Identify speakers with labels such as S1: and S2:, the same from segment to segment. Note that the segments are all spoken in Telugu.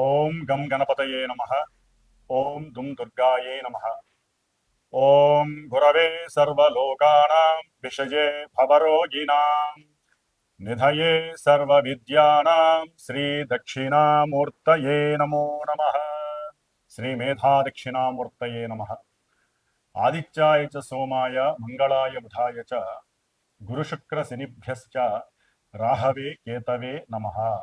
S1: ओम गम गणपतये नमः। ॐ दुम दुर्गाये नमः। ॐ गुरवे सर्वलोकानां विषये भवरोगिणां निधये सर्वविद्यानां, श्रीदक्षिणामूर्तये नमो नमः। श्रीमेधादक्षिणामूर्तये नमः। आदित्याय च सोमाय मङ्गलाय बुधाय च गुरुशुक्रशनिभ्यश्च राहवे केतवे नमः।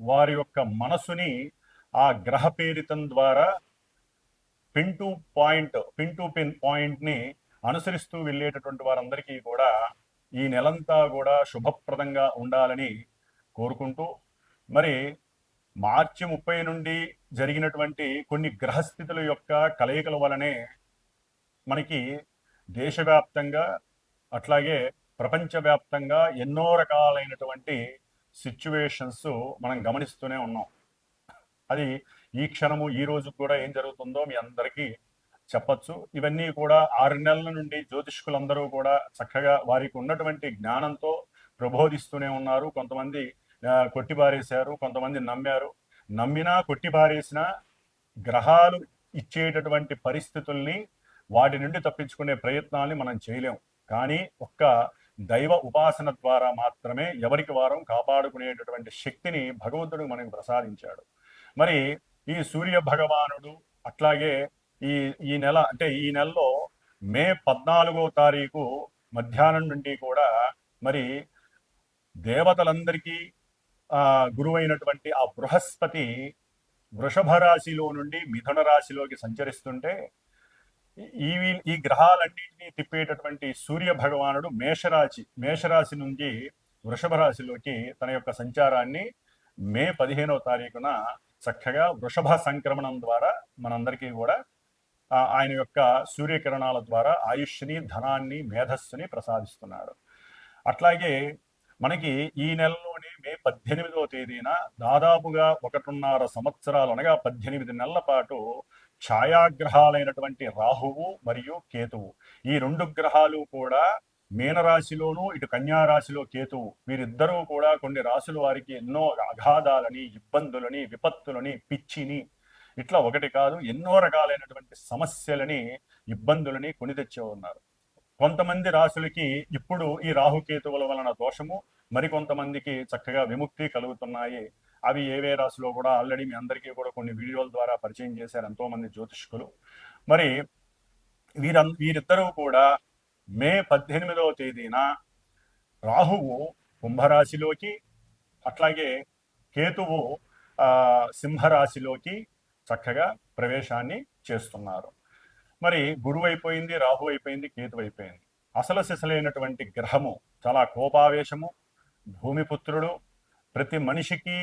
S1: వారి యొక్క మనసుని ఆ గ్రహ పేరితం ద్వారా pin to point pin to pin పాయింట్ని అనుసరిస్తూ వెళ్ళేటటువంటి వారందరికీ కూడా ఈ నెలంతా కూడా శుభప్రదంగా ఉండాలని కోరుకుంటూ మరి మార్చి ముప్పై నుండి జరిగినటువంటి కొన్ని గ్రహస్థితుల యొక్క కలయికల వలనే మనకి దేశవ్యాప్తంగా అట్లాగే ప్రపంచవ్యాప్తంగా ఎన్నో రకాలైనటువంటి సిచ్యువేషన్స్ మనం గమనిస్తూనే ఉన్నాం. అది ఈ క్షణము ఈ రోజు కూడా ఏం జరుగుతుందో మీ అందరికీ చెప్పచ్చు. ఇవన్నీ కూడా ఆరు నెలల నుండి జ్యోతిష్కులందరూ కూడా చక్కగా వారికి ఉన్నటువంటి జ్ఞానంతో ప్రబోధిస్తూనే ఉన్నారు. కొంతమంది ఆ, కొట్టిపారేశారు కొంతమంది నమ్మారు. నమ్మినా కొట్టిపారేసిన గ్రహాలు ఇచ్చేటటువంటి పరిస్థితుల్ని వాటి నుండి తప్పించుకునే ప్రయత్నాల్ని మనం చేయలేం. కానీ ఒక్క దైవ ఉపాసన ద్వారా మాత్రమే ఎవరికి వారం కాపాడుకునేటటువంటి శక్తిని భగవంతుడు మనకు ప్రసాదించాడు. మరి ఈ సూర్య భగవానుడు అట్లాగే ఈ ఈ నెల అంటే ఈ నెలలో మే పద్నాలుగో తారీఖు మధ్యాహ్నం నుండి కూడా మరి దేవతలందరికీ ఆ గురువైనటువంటి ఆ బృహస్పతి వృషభ రాశిలో నుండి మిథున రాశిలోకి సంచరిస్తుంటే ఈ వీ- ఈ గ్రహాలన్నింటినీ తిప్పేటటువంటి సూర్య భగవానుడు మేషరాశి మేషరాశి నుంచి వృషభ రాశిలోకి తన యొక్క సంచారాన్ని మే పదిహేనవ తారీఖున చక్కగా వృషభ సంక్రమణం ద్వారా మనందరికీ కూడా ఆయన యొక్క సూర్యకిరణాల ద్వారా ఆయుష్ని ధనాన్ని మేధస్సుని ప్రసాదిస్తున్నాడు. అట్లాగే మనకి ఈ నెలలోనే మే పద్దెనిమిదవ తేదీన దాదాపుగా ఒకటిన్నర సంవత్సరాలు అనగా పద్దెనిమిది నెలల పాటు ఛాయాగ్రహాలైనటువంటి రాహువు మరియు కేతువు. ఈ రెండు గ్రహాలు కూడా మీనరాశిలోను ఇటు కన్యారాశిలో కేతువు. వీరిద్దరూ కూడా కొన్ని రాశుల వారికి ఎన్నో అగాధాలని ఇబ్బందులని విపత్తులని పిచ్చిని ఇట్లా ఒకటి కాదు ఎన్నో రకాలైనటువంటి సమస్యలని ఇబ్బందులని కొని తెచ్చే ఉన్నారు. కొంతమంది రాశులకి ఇప్పుడు ఈ రాహుకేతువుల వలన దోషము మరికొంతమందికి చక్కగా విముక్తి కలుగుతున్నాయి. అవి ఏవే రాశిలో కూడా ఆల్రెడీ మీ అందరికీ కూడా కొన్ని వీడియోల ద్వారా పరిచయం చేశారు ఎంతోమంది జ్యోతిష్కులు. మరి వీరం వీరిద్దరూ కూడా మే పద్దెనిమిదవ తేదీన రాహువు కుంభరాశిలోకి అట్లాగే కేతువు సింహరాశిలోకి చక్కగా ప్రవేశాన్ని చేస్తున్నారు. మరి గురువు అయిపోయింది రాహు అయిపోయింది కేతు అయిపోయింది. అసలు సిసలైనటువంటి గ్రహము చాలా కోపావేశము భూమిపుత్రుడు ప్రతి మనిషికి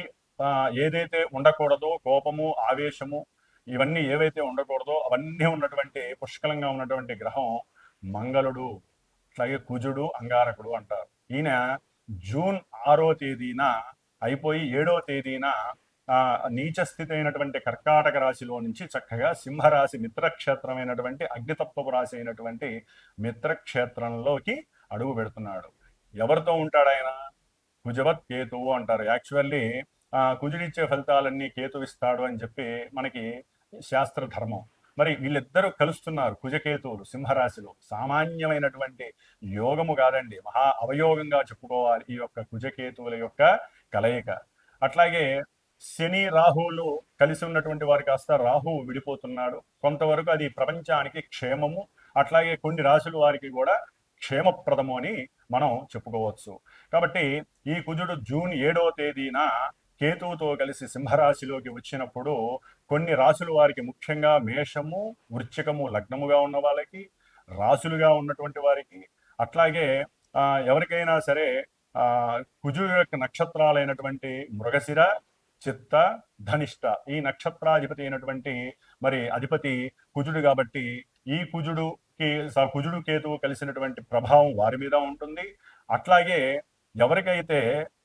S1: ఏదైతే ఉండకూడదో కోపము ఆవేశము ఇవన్నీ ఏవైతే ఉండకూడదో అవన్నీ ఉన్నటువంటి పుష్కలంగా ఉన్నటువంటి గ్రహం మంగళుడు అట్లాగే కుజుడు అంగారకుడు అంటారు. ఈయన జూన్ ఆరో తేదీన అయిపోయి ఏడో తేదీన నీచ స్థితి అయినటువంటి కర్కాటక రాశిలో నుంచి చక్కగా సింహరాశి మిత్రక్షేత్రమైనటువంటి అగ్నితత్వపు రాశి అయినటువంటి మిత్రక్షేత్రంలోకి అడుగు పెడుతున్నాడు. ఎవరితో ఉంటాడు ఆయన? కుజవత్ కేతువు అంటారు. యాక్చువల్లీ ఆ కుజుడిచ్చే ఫలితాలన్నీ కేతు ఇస్తాడు అని చెప్పి మనకి శాస్త్ర ధర్మం. మరి వీళ్ళిద్దరూ కలుస్తున్నారు కుజకేతువులు సింహరాశిలో. సామాన్యమైనటువంటి యోగము కాదండి. మహా అవయోగంగా చెప్పుకోవాలి ఈ యొక్క కుజకేతువుల యొక్క కలయిక. అట్లాగే శని రాహువులు కలిసి ఉన్నటువంటి వారికి కాస్త రాహువు విడిపోతున్నాడు. కొంతవరకు అది ప్రపంచానికి క్షేమము అట్లాగే కొన్ని రాశుల వారికి కూడా క్షేమప్రదము అని మనం చెప్పుకోవచ్చు. కాబట్టి ఈ కుజుడు జూన్ ఏడవ తేదీన కేతువుతో కలిసి సింహరాశిలోకి వచ్చినప్పుడు కొన్ని రాశుల వారికి ముఖ్యంగా మేషము వృచ్చికము లగ్నముగా ఉన్న వాళ్ళకి రాశులుగా ఉన్నటువంటి వారికి అట్లాగే ఎవరికైనా సరే ఆ యొక్క నక్షత్రాలైనటువంటి మృగశిర చిత్త ధనిష్ట ఈ నక్షత్రాధిపతి అయినటువంటి మరి అధిపతి కుజుడు కాబట్టి ఈ కుజుడుకి స- కుజుడు కేతువు కలిసినటువంటి ప్రభావం వారి మీద ఉంటుంది. అట్లాగే ఎవరికైతే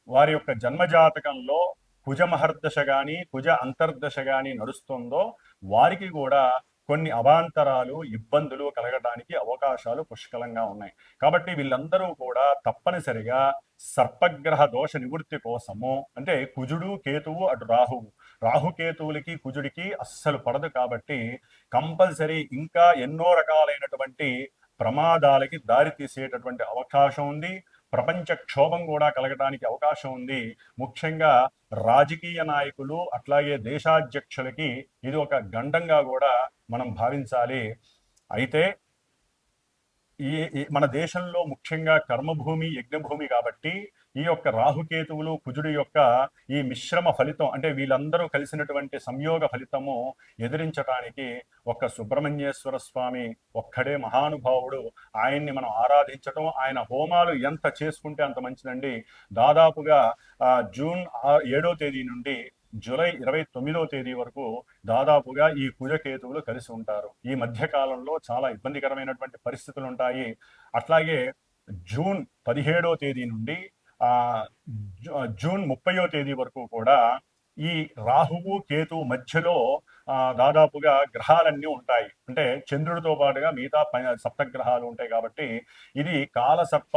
S1: వారి యొక్క జన్మజాతకంలో కుజ మహర్దశ గాని కుజ అంతర్దశ గాని నడుస్తుందో వారికి కూడా కొన్ని అవాంతరాలు ఇబ్బందులు కలగడానికి అవకాశాలు పుష్కలంగా ఉన్నాయి. కాబట్టి వీళ్ళందరూ కూడా తప్పనిసరిగా సర్పగ్రహ దోష నివృత్తి కోసము. అంటే కుజుడు కేతువు అటు రాహువు రాహుకేతువులకి కుజుడికి అస్సలు పడదు కాబట్టి కంపల్సరీ ఇంకా ఎన్నో రకాలైనటువంటి ప్రమాదాలకి దారి తీసేటటువంటి అవకాశం ఉంది. ప్రపంచ క్షోభం కూడా కలగడానికి అవకాశం ఉంది. ముఖ్యంగా రాజకీయ నాయకులు అట్లాగే దేశాధ్యక్షులకి ఇది ఒక గండంగా కూడా మనం భావించాలి. అయితే ఈ మన దేశంలో ముఖ్యంగా కర్మభూమి యజ్ఞభూమి కాబట్టి ఈ యొక్క రాహుకేతువులు కుజుడు యొక్క ఈ మిశ్రమ ఫలితం అంటే వీళ్ళందరూ కలిసినటువంటి సంయోగ ఫలితము ఎదిరించడానికి ఒక్క సుబ్రహ్మణ్యేశ్వర స్వామి ఒక్కడే మహానుభావుడు. ఆయన్ని మనం ఆరాధించటం ఆయన హోమాలు ఎంత చేసుకుంటే అంత మంచిదండి. దాదాపుగా ఆ, జూన్ ఏడో తేదీ నుండి జూలై ఇరవై తొమ్మిదో తేదీ వరకు దాదాపుగా ఈ కుజకేతువులు కలిసి ఉంటారు. ఈ మధ్య కాలంలో చాలా ఇబ్బందికరమైనటువంటి పరిస్థితులు ఉంటాయి అట్లాగే జూన్ పదిహేడో తేదీ నుండి ఆ జూన్ ముప్పయో తేదీ వరకు కూడా ఈ రాహువు కేతు మధ్యలో దాదాపుగా గ్రహాలన్నీ ఉంటాయి. అంటే చంద్రుడితో పాటుగా మిగతా పైన సప్తగ్రహాలు ఉంటాయి కాబట్టి ఇది కాలసర్ప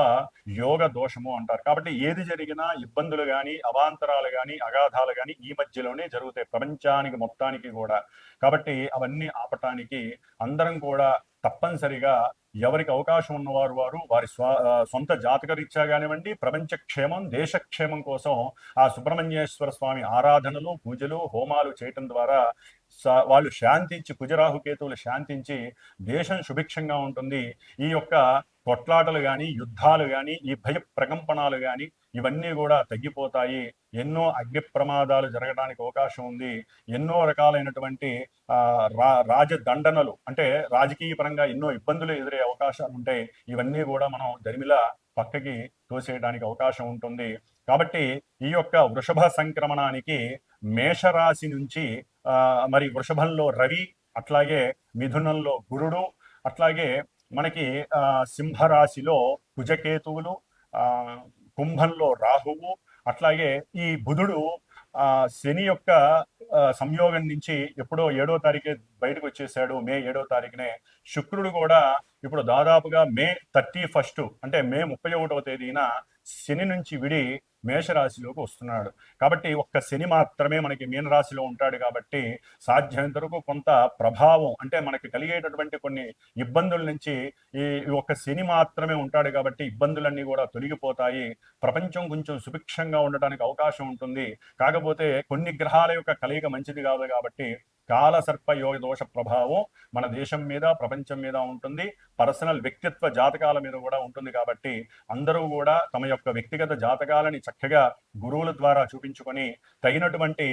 S1: యోగ దోషము అంటారు. కాబట్టి ఏది జరిగినా ఇబ్బందులు కానీ అవాంతరాలు కానీ అగాధాలు కానీ ఈ మధ్యలోనే జరుగుతాయి. ప్రపంచానికి మొత్తానికి కూడా. కాబట్టి అవన్నీ ఆపటానికి అందరం కూడా తప్పనిసరిగా ఎవరికి అవకాశం ఉన్నవారు వారు వారి స్వ సొంత జాతక రీత్యా కానివ్వండి ప్రపంచ క్షేమం దేశ క్షేమం కోసం ఆ సుబ్రహ్మణ్యేశ్వర స్వామి ఆరాధనలు పూజలు హోమాలు చేయటం ద్వారా వాళ్ళు శాంతించి కుజరాహు కేతువులు శాంతించి దేశం సుభిక్షంగా ఉంటుంది. ఈ యొక్క కొట్లాటలు కానీ యుద్ధాలు కానీ ఈ భయ ప్రకంపనాలు కానీ ఇవన్నీ కూడా తగ్గిపోతాయి. ఎన్నో అగ్ని ప్రమాదాలు జరగడానికి అవకాశం ఉంది. ఎన్నో రకాలైనటువంటి రా రాజదండనలు అంటే రాజకీయ పరంగా ఎన్నో ఇబ్బందులు ఎదురే అవకాశాలు ఉంటాయి. ఇవన్నీ కూడా మనం దరిమిలా పక్కకి తోసేయడానికి అవకాశం ఉంటుంది. కాబట్టి ఈ యొక్క వృషభ సంక్రమణానికి మేషరాశి నుంచి ఆ, మరి వృషభంలో రవి అట్లాగే మిథునంలో గురుడు అట్లాగే మనకి ఆ, సింహరాశిలో కుజకేతువులు ఆ, కుంభంలో రాహువు అట్లాగే ఈ బుధుడు ఆ శని యొక్క సంయోగం నుంచి ఎప్పుడో ఏడో తారీఖే బయటకు వచ్చేసాడు. మే ఏడో తారీఖునే శుక్రుడు కూడా ఇప్పుడు దాదాపుగా మే థర్టీ ఫస్ట్ అంటే మే ముప్పై ఒకటవ తేదీన శని నుంచి విడి మేషరాశిలోకి వస్తున్నాడు. కాబట్టి ఒక్క శని మాత్రమే మనకి మీనరాశిలో ఉంటాడు కాబట్టి సాధ్యమైనంత వరకు కొంత ప్రభావం అంటే మనకి కలిగేటటువంటి కొన్ని ఇబ్బందుల నుంచి ఈ ఒక్క శని మాత్రమే ఉంటాడు కాబట్టి ఇబ్బందులన్నీ కూడా తొలగిపోతాయి. ప్రపంచం కొంచెం సుభిక్షంగా ఉండటానికి అవకాశం ఉంటుంది. కాకపోతే కొన్ని గ్రహాల యొక్క కలయిక మంచిది కాదు కాబట్టి కాల సర్ప యోగ దోష ప్రభావం మన దేశం మీద ప్రపంచం మీద ఉంటుంది. పర్సనల్ వ్యక్తిత్వ జాతకాల మీద కూడా ఉంటుంది కాబట్టి అందరూ కూడా తమ యొక్క వ్యక్తిగత జాతకాలని చక్కగా గురువుల ద్వారా చూపించుకొని తగినటువంటి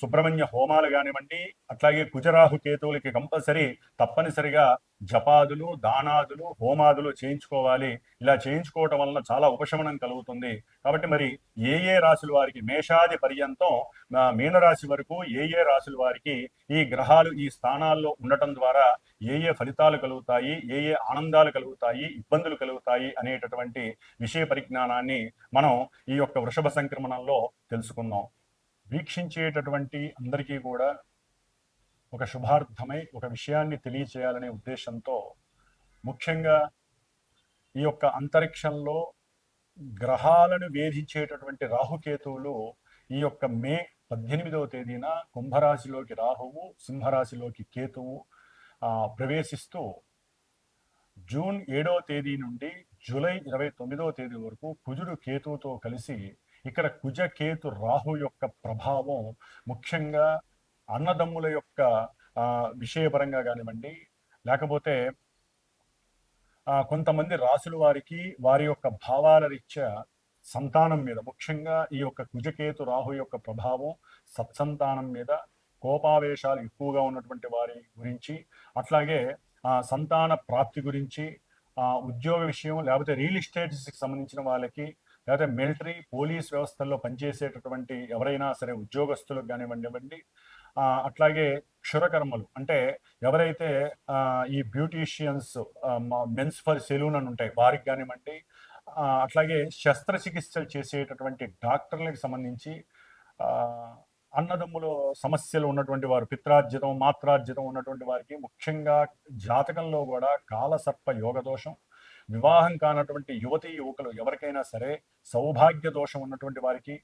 S1: సుబ్రహ్మణ్య హోమాలు కానివ్వండి అట్లాగే కుజరాహు కేతువులకి కంపల్సరీ తప్పనిసరిగా జపాదులు దానాదులు హోమాదులు చేయించుకోవాలి. ఇలా చేయించుకోవటం వలన చాలా ఉపశమనం కలుగుతుంది. కాబట్టి మరి ఏ ఏ రాశుల వారికి మేషాది పర్యంతం మీనరాశి వరకు ఏ ఏ రాశుల వారికి ఈ గ్రహాలు ఈ స్థానాల్లో ఉండటం ద్వారా ఏ ఏ ఫలితాలు కలుగుతాయి ఏ ఏ ఆనందాలు కలుగుతాయి ఇబ్బందులు కలుగుతాయి అనేటటువంటి విషయ పరిజ్ఞానాన్ని మనం ఈ యొక్క వృషభ సంక్రమణంలో తెలుసుకుందాం. వీక్షించేటటువంటి అందరికీ కూడా ఒక శుభార్థమై ఒక విషయాన్ని తెలియచేయాలనే ఉద్దేశంతో ముఖ్యంగా ఈ యొక్క అంతరిక్షంలో గ్రహాలను వేధించేటటువంటి రాహుకేతువులు ఈ యొక్క మే పద్దెనిమిదవ తేదీన కుంభరాశిలోకి రాహువు సింహరాశిలోకి కేతువు ప్రవేశిస్తూ జూన్ ఏడవ తేదీ నుండి జూలై ఇరవై తొమ్మిదవ తేదీ వరకు కుజుడు కేతువుతో కలిసి ఇక్కడ కుజకేతు రాహు యొక్క ప్రభావం ముఖ్యంగా అన్నదమ్ముల యొక్క విషయపరంగా కానివ్వండి లేకపోతే కొంతమంది రాసుల వారికి వారి యొక్క భావాల రీత్యా సంతానం మీద ముఖ్యంగా ఈ యొక్క కుజకేతు రాహు యొక్క ప్రభావం సత్సంతానం మీద కోపావేశాలు ఎక్కువగా ఉన్నటువంటి వారి గురించి అట్లాగే ఆ, సంతాన ప్రాప్తి గురించి ఆ, ఉద్యోగ విషయం లేకపోతే రియల్ ఎస్టేట్స్కి సంబంధించిన వాళ్ళకి లేకపోతే మిలిటరీ పోలీస్ వ్యవస్థల్లో పనిచేసేటటువంటి ఎవరైనా సరే ఉద్యోగస్తులకు కానివ్వండి అట్లాగే క్షురకర్మలు. అంటే ఎవరైతే ఈ బ్యూటీషియన్స్ మెన్స్ ఫర్ సెలూన్ అని ఉంటాయి వారికి కానివ్వండి అట్లాగే శస్త్రచికిత్సలు చేసేటటువంటి డాక్టర్లకు సంబంధించి ఆ, అన్నదమ్ముల సమస్యలు ఉన్నటువంటి వారు పిత్రార్జితం మాత్రార్జితం ఉన్నటువంటి వారికి ముఖ్యంగా జాతకంలో కూడా కాలసర్ప యోగ దోషం వివాహం కానటువంటి యువతి యువకులు ఎవరికైనా సరే సౌభాగ్య దోషం ఉన్నటువంటి వారికి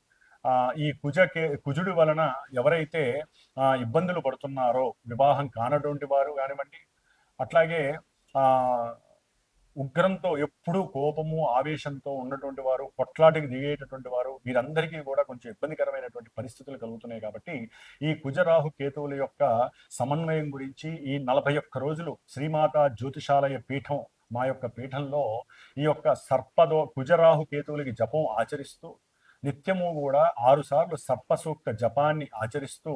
S1: ఈ కుజ కుజుడి వలన ఎవరైతే ఇబ్బందులు పడుతున్నారో వివాహం కానటువంటి వారు కానివ్వండి అట్లాగే ఉగ్రంతో ఎప్పుడూ కోపము ఆవేశంతో ఉన్నటువంటి వారు కొట్లాటికి దిగేటటువంటి వారు వీరందరికీ కూడా కొంచెం ఇబ్బందికరమైనటువంటి పరిస్థితులు కలుగుతున్నాయి కాబట్టి ఈ కుజరాహు కేతువుల యొక్క సమన్వయం గురించి ఈ నలభై ఒక్క రోజులు శ్రీమాత జ్యోతిషాలయ పీఠం మా యొక్క పీఠంలో ఈ యొక్క సర్పదో కుజరాహు కేతువులకి జపం ఆచరిస్తూ నిత్యము కూడా ఆరుసార్లు సర్పసూక్త జపాన్ని ఆచరిస్తూ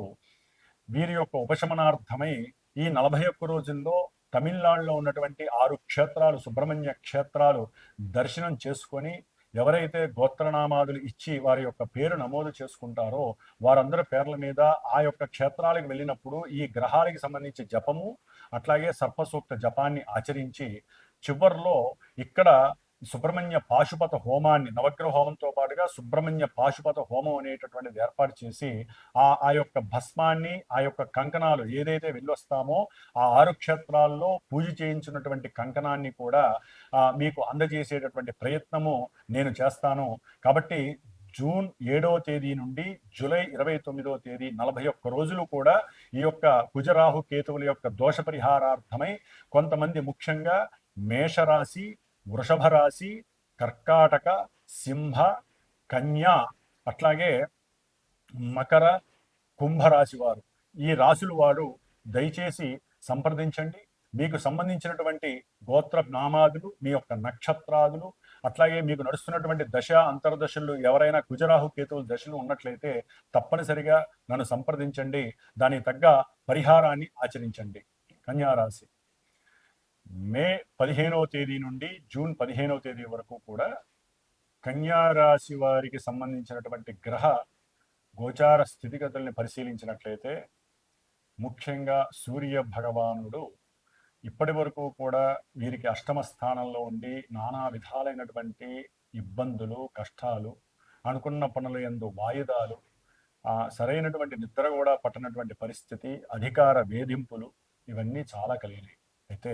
S1: వీరి యొక్క ఉపశమనార్థమై ఈ నలభై ఒక్క రోజుల్లో తమిళనాడులో ఉన్నటువంటి ఆరు క్షేత్రాలు సుబ్రహ్మణ్య క్షేత్రాలు దర్శనం చేసుకొని ఎవరైతే గోత్రనామాదులు ఇచ్చి వారి యొక్క పేరు నమోదు చేసుకుంటారో వారందరి పేర్ల మీద ఆ యొక్క క్షేత్రాలకు వెళ్ళినప్పుడు ఈ గ్రహాలకి సంబంధించి జపము అట్లాగే సర్పసూక్త జపాన్ని ఆచరించి చివర్లో ఇక్కడ సుబ్రహ్మణ్య పాశుపత హోమాన్ని నవగ్రహ హోమంతో పాటుగా సుబ్రహ్మణ్య పాశుపత హోమం అనేటటువంటిది ఏర్పాటు చేసి ఆ ఆ యొక్క భస్మాన్ని ఆ యొక్క కంకణాలు ఏదైతే వెళ్ళొస్తామో ఆ ఆరు క్షేత్రాల్లో పూజ చేయించినటువంటి కంకణాన్ని కూడా మీకు అందజేసేటటువంటి ప్రయత్నము నేను చేస్తాను. కాబట్టి జూన్ ఏడవ తేదీ నుండి జూలై ఇరవై తొమ్మిదవ తేదీ నలభై ఒక్క రోజులు కూడా ఈ యొక్క కుజరాహు కేతువుల యొక్క దోష పరిహారార్థమై కొంతమంది ముఖ్యంగా మేషరాశి వృషభ రాశి కర్కాటక సింహ కన్యా అట్లాగే మకర కుంభరాశి వారు. ఈ రాశులు వారు దయచేసి సంప్రదించండి. మీకు సంబంధించినటువంటి గోత్ర నామాదులు మీ యొక్క నక్షత్రాదులు అట్లాగే మీకు నడుస్తున్నటువంటి దశ అంతర్దశలు ఎవరైనా కుజరాహు కేతువుల దశలు ఉన్నట్లయితే తప్పనిసరిగా నన్ను సంప్రదించండి. దానికి తగ్గ పరిహారాన్ని ఆచరించండి. కన్యారాశి మే పదిహేనవ తేదీ నుండి జూన్ పదిహేనవ తేదీ వరకు కూడా కన్యారాశి వారికి సంబంధించినటువంటి గ్రహ గోచార స్థితిగతుల్ని పరిశీలించినట్లయితే ముఖ్యంగా సూర్య భగవానుడు ఇప్పటి వరకు కూడా వీరికి అష్టమ స్థానంలో ఉండి నానా విధాలైనటువంటి ఇబ్బందులు కష్టాలు అనుకున్న పనుల యందు వాయిదాలు సరైనటువంటి నిద్ర కూడా పట్టనటువంటి పరిస్థితి అధికార వేధింపులు ఇవన్నీ చాలా కలిగినాయి. అయితే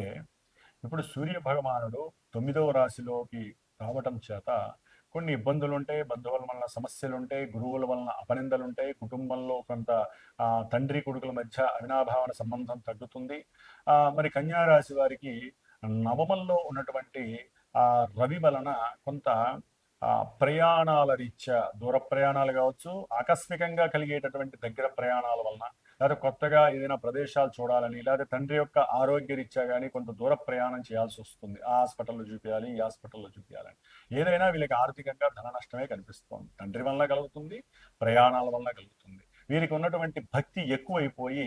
S1: ఇప్పుడు సూర్య భగవానుడు తొమ్మిదవ రాశిలోకి రావటం చేత కొన్ని ఇబ్బందులు ఉంటాయి బంధువుల వలన సమస్యలు ఉంటాయి గురువుల వలన అపనిందలు ఉంటాయి కుటుంబంలో కొంత ఆ, తండ్రి కొడుకుల మధ్య అవినాభావన సంబంధం తగ్గుతుంది. ఆ, మరి కన్యా రాశి వారికి నవమంలో ఉన్నటువంటి ఆ రవి వలన కొంత ఆ, ప్రయాణాల రీత్యా దూర ప్రయాణాలు కావచ్చు ఆకస్మికంగా కలిగేటటువంటి దగ్గర ప్రయాణాల వలన లేదా కొత్తగా ఏదైనా ప్రదేశాలు చూడాలని లేదా తండ్రి యొక్క ఆరోగ్య రీత్యా కానీ కొంత దూర ప్రయాణం చేయాల్సి వస్తుంది. ఆ హాస్పిటల్లో చూపించాలి ఈ హాస్పిటల్లో చూపించాలని ఏదైనా వీళ్ళకి ఆర్థికంగా ధన నష్టమే కనిపిస్తుంది. తండ్రి వల్ల కలుగుతుంది ప్రయాణాల వల్ల కలుగుతుంది. వీరికి ఉన్నటువంటి భక్తి ఎక్కువైపోయి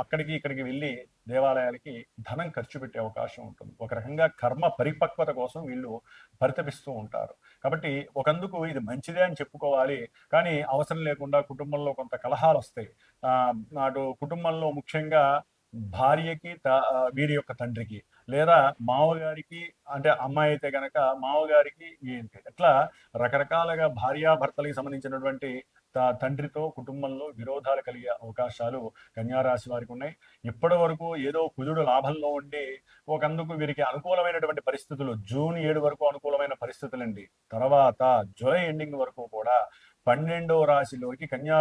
S1: అక్కడికి ఇక్కడికి వెళ్ళి దేవాలయాలకి ధనం ఖర్చు పెట్టే అవకాశం ఉంటుంది. ఒక రకంగా కర్మ పరిపక్వత కోసం వీళ్ళు పరితపిస్తూ ఉంటారు. కాబట్టి ఒకందుకు ఇది మంచిదే అని చెప్పుకోవాలి. కానీ అవసరం లేకుండా కుటుంబంలో కొంత కలహాలు వస్తాయి. ఆ నాటు కుటుంబంలో ముఖ్యంగా భార్యకి త- వీరి యొక్క తండ్రికి లేదా మావగారికి అంటే అమ్మాయి అయితే గనక మావగారికి ఏంటి అట్లా రకరకాలుగా భార్యాభర్తలకి సంబంధించినటువంటి తండ్రితో కుటుంబంలో విరోధాలు కలిగే అవకాశాలు కన్యారాశి వారికి ఉన్నాయి. ఇప్పటి వరకు ఏదో కుజుడు లాభంలో ఉండి ఒకందుకు వీరికి అనుకూలమైనటువంటి పరిస్థితులు జూన్ ఏడు వరకు అనుకూలమైన పరిస్థితులండి. తర్వాత జూలై ఎండింగ్ వరకు కూడా పన్నెండవ రాశిలోకి కన్యా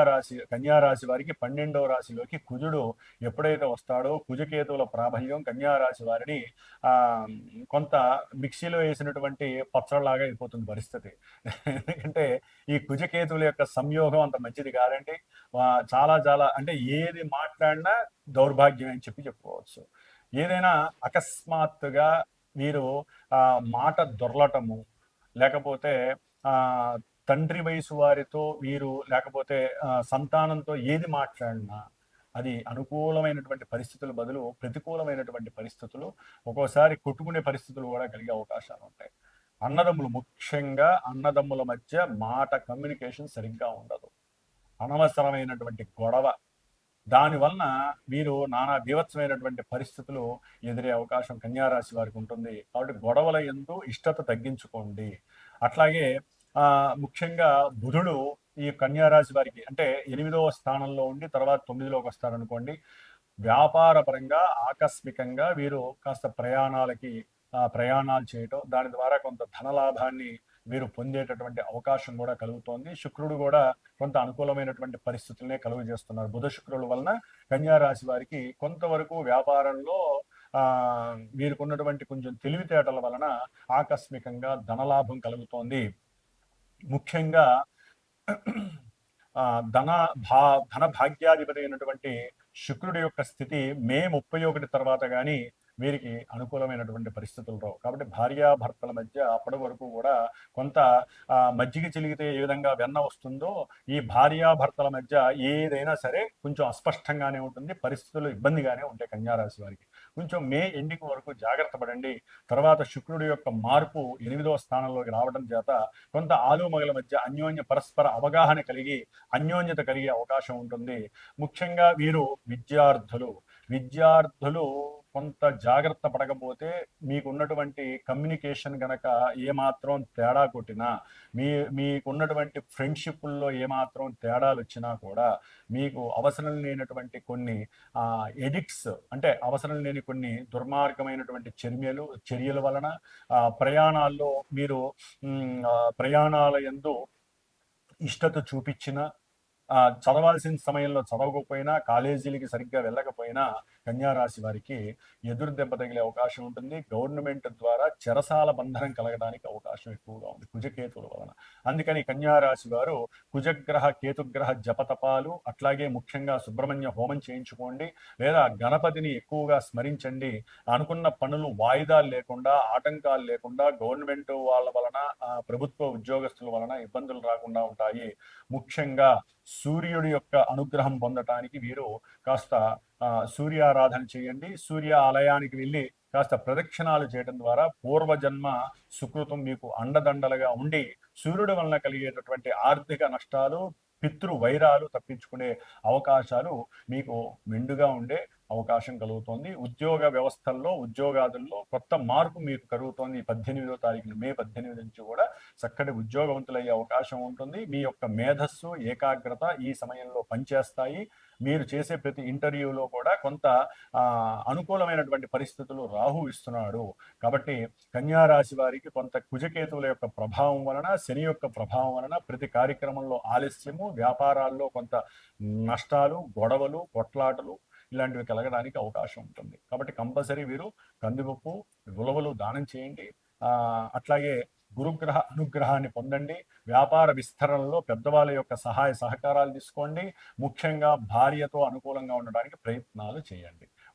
S1: రాశి వారికి పన్నెండవ రాశిలోకి కుజుడు ఎప్పుడైతే వస్తాడో కుజకేతువుల ప్రాబల్యం కన్యారాశి వారిని ఆ కొంత మిక్సీలో వేసినటువంటి పచ్చడిలాగా అయిపోతుంది పరిస్థితి. ఎందుకంటే ఈ కుజకేతువుల యొక్క సంయోగం అంత మంచిది కాదండి. చాలా చాలా అంటే ఏది మాట్లాడినా దౌర్భాగ్యం అని చెప్పి చెప్పుకోవచ్చు. ఏదైనా అకస్మాత్తుగా వీరు ఆ మాట దొరలటము లేకపోతే ఆ తండ్రి వయసు వారితో వీరు లేకపోతే సంతానంతో ఏది మాట్లాడినా అది అనుకూలమైనటువంటి పరిస్థితుల బదులు ప్రతికూలమైనటువంటి పరిస్థితులు ఒక్కోసారి కొట్టుకునే పరిస్థితులు కూడా కలిగే అవకాశాలు ఉంటాయి. అన్నదమ్ములు ముఖ్యంగా అన్నదమ్ముల మధ్య మాట కమ్యూనికేషన్ సరిగ్గా ఉండదు. అనవసరమైనటువంటి గొడవ. దానివలన వీరు నానా బీభత్సమైనటువంటి పరిస్థితులు ఎదురే అవకాశం కన్యారాశి వారికి ఉంటుంది. కాబట్టి గొడవల ఎందు ఇష్టత తగ్గించుకోండి. అట్లాగే ముఖ్యంగా బుధుడు ఈ కన్యారాశి వారికి అంటే ఎనిమిదవ స్థానంలో ఉండి తర్వాత తొమ్మిదిలోకి వస్తారనుకోండి వ్యాపార పరంగా ఆకస్మికంగా వీరు కాస్త ప్రయాణాలకి ప్రయాణాలు చేయటం దాని ద్వారా కొంత ధనలాభాన్ని వీరు పొందేటటువంటి అవకాశం కూడా కలుగుతోంది. శుక్రుడు కూడా కొంత అనుకూలమైనటువంటి పరిస్థితులనే కలుగు చేస్తున్నారు. బుధ శుక్రుల వలన కన్యారాశి వారికి కొంతవరకు వ్యాపారంలో ఆ వీరికి కొంచెం తెలివితేటల వలన ఆకస్మికంగా ధనలాభం కలుగుతోంది. ముఖ్యంగా ధన భా ధన భాగ్యాధిపతి అయినటువంటి శుక్రుడి యొక్క స్థితి మే ముప్పై ఒకటి తర్వాత కానీ వీరికి అనుకూలమైనటువంటి పరిస్థితులు రావు. కాబట్టి భార్యాభర్తల మధ్య అప్పటి వరకు కూడా కొంత మజ్జిగ చిలిగితే ఏ విధంగా వెన్న వస్తుందో ఈ భార్యాభర్తల మధ్య ఏదైనా సరే కొంచెం అస్పష్టంగానే ఉంటుంది పరిస్థితులు ఇబ్బందిగానే ఉంటాయి కన్యారాశి వారికి. కొంచెం మే ఎండింగ్ వరకు జాగ్రత్త పడండి. తర్వాత శుక్రుడి యొక్క మార్పు ఎనిమిదవ స్థానంలోకి రావడం చేత కొంత ఆలుమగల మధ్య అన్యోన్య పరస్పర అవగాహన కలిగి అన్యోన్యత కలిగే అవకాశం ఉంటుంది. ముఖ్యంగా వీరు విద్యార్థులు. విద్యార్థులు కొంత జాగ్రత్త పడకపోతే మీకు ఉన్నటువంటి కమ్యూనికేషన్ గనక ఏమాత్రం తేడా కొట్టినా మీ మీకున్నటువంటి ఫ్రెండ్షిప్ల్లో ఏమాత్రం తేడాలు వచ్చినా కూడా మీకు అవసరం లేనటువంటి కొన్ని ఎడిక్ట్స్ అంటే అవసరం లేని కొన్ని దుర్మార్గమైనటువంటి చర్యలు చర్యల వలన ప్రయాణాల్లో మీరు ప్రయాణాల ఎందు ఇష్టత చూపించిన చదవాల్సిన సమయంలో చదవకపోయినా కాలేజీలకి సరిగ్గా వెళ్ళకపోయినా కన్యారాశి వారికి ఎదురు దెబ్బ తగిలే అవకాశం ఉంటుంది. గవర్నమెంట్ ద్వారా చెరసాల బంధనం కలగడానికి అవకాశం ఎక్కువగా ఉంది కుజకేతువుల వలన. అందుకని కన్యారాశి వారు కుజగ్రహ కేతుగ్రహ జపతపాలు అట్లాగే ముఖ్యంగా సుబ్రహ్మణ్య హోమం చేయించుకోండి. లేదా గణపతిని ఎక్కువగా స్మరించండి. అనుకున్న పనులు వాయిదాలు లేకుండా ఆటంకాలు లేకుండా గవర్నమెంట్ వాళ్ళ వలన ప్రభుత్వ ఉద్యోగస్తుల వలన ఇబ్బందులు రాకుండా ఉంటాయి. ముఖ్యంగా సూర్యుడి యొక్క అనుగ్రహం పొందటానికి వీరు కాస్త సూర్యారాధన చేయండి. సూర్య ఆలయానికి వెళ్ళి కాస్త ప్రదక్షిణాలు చేయడం ద్వారా పూర్వజన్మ సుకృతం మీకు అండదండలుగా ఉండి సూర్యుడి వలన కలిగేటటువంటి ఆర్థిక నష్టాలు పితృ వైరాలు తప్పించుకునే అవకాశాలు మీకు మెండుగా ఉండే అవకాశం కలుగుతోంది. ఉద్యోగ వ్యవస్థల్లో ఉద్యోగాదుల్లో కొత్త మార్పు మీకు కలుగుతోంది. పద్దెనిమిదో తారీఖున మే పద్దెనిమిది నుంచి కూడా చక్కటి ఉద్యోగవంతులయ్యే అవకాశం ఉంటుంది. మీ యొక్క మేధస్సు ఏకాగ్రత ఈ సమయంలో పనిచేస్తాయి. మీరు చేసే ప్రతి ఇంటర్వ్యూలో కూడా కొంత అనుకూలమైనటువంటి పరిస్థితులు రాహు ఇస్తున్నాడు. కాబట్టి కన్యారాశి వారికి కొంత కుజకేతువుల యొక్క ప్రభావం వలన శని యొక్క ప్రభావం వలన ప్రతి కార్యక్రమంలో ఆలస్యము వ్యాపారాల్లో కొంత నష్టాలు గొడవలు కొట్లాటలు ఇలాంటివి కలగడానికి అవకాశం ఉంటుంది. కాబట్టి కంపల్సరీ వీరు కందిపప్పు ఉలవలు దానం చేయండి. అట్లాగే గురుగ్రహ అనుగ్రహాన్ని పొందండి. వ్యాపార విస్తరణలో పెద్దవాళ్ళ యొక్క సహాయ సహకారాలు తీసుకోండి. ముఖ్యంగా భార్యతో అనుకూలంగా ఉండడానికి ప్రయత్నాలు చేయండి.